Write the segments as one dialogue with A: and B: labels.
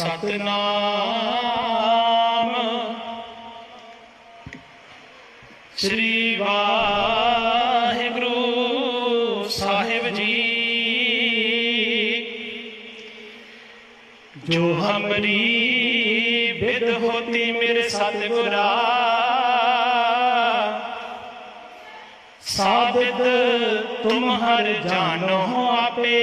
A: ਸਤਨਾਮ। ਸ੍ਰੀ ਵਾਹਿਗੁਰੂ ਸਾਹਿਬ ਜੀ, ਜੋ ਹਮਰੀ ਬਿਦ ਹੋਤੀ ਮੇਰੇ ਸਤਿਗੁਰਾ, ਸਾਬਿਤ ਤੁਮ ਹਰ ਜਾਣੋ ਆਪੇ।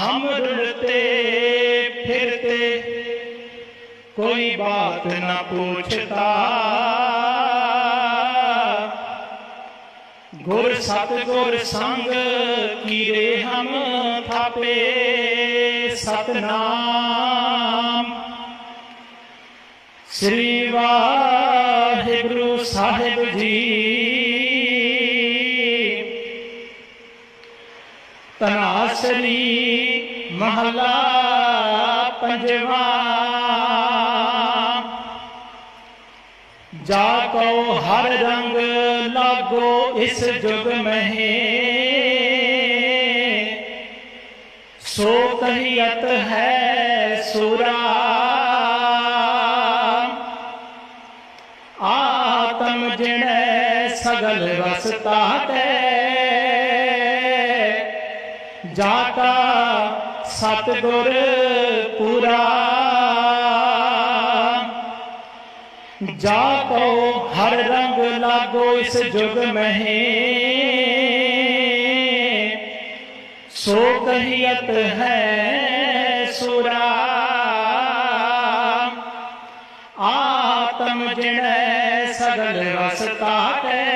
A: हम रुलते फिरते, कोई बात न पूछता। गुर सत गुर संग कीरे हम थापे, सतनाम। श्री वाहे गुरु साहेब जी तनासरी महला पंजवा। जाको हर रंग लागो इस जुग में सो कहियत है सूरा। आतम जिन सगल रसता है। जाता सतगुर पूरा। जाको हर रंग लागो इस जुग में सो कहियत है सुरा। आत्म जिन सगल रसता है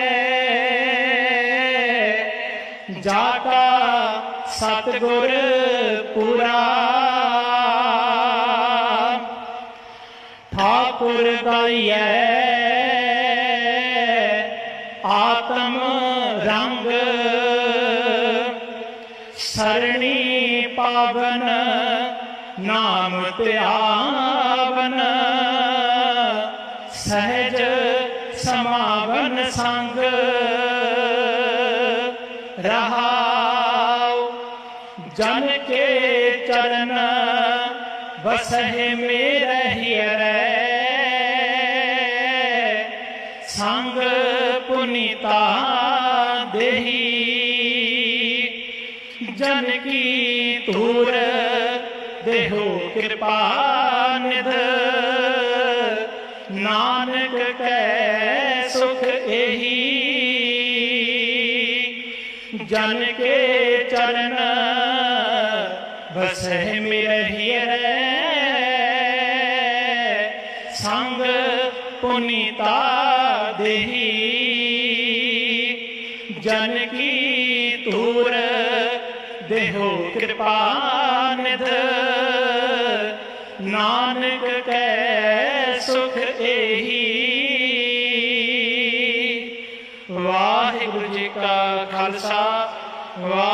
A: ਸਤਿਗੁਰ ਪੂਰਾ। ਠਾਕੁਰ ਗਾਈਐ ਆਤਮ ਰੰਗ। ਸਰਣੀ ਪਾਵਨ ਨਾਮ ਧਿਆਵਨ। ਸਹਿਜ ਸਮਾਵਨ ਸੰਗ। ਰਹਾਉ जन के चरण बस है मेरे संग पुनीता देही। जन की धूर देहो कृपा निध। नानक के सुख एही। जन के चरण बस मेरे रे। संग पुनीता देही। जन की तूर देहो कृपा निध। नानक के सुख एही। वाहिगुरु जी का खालसा वाह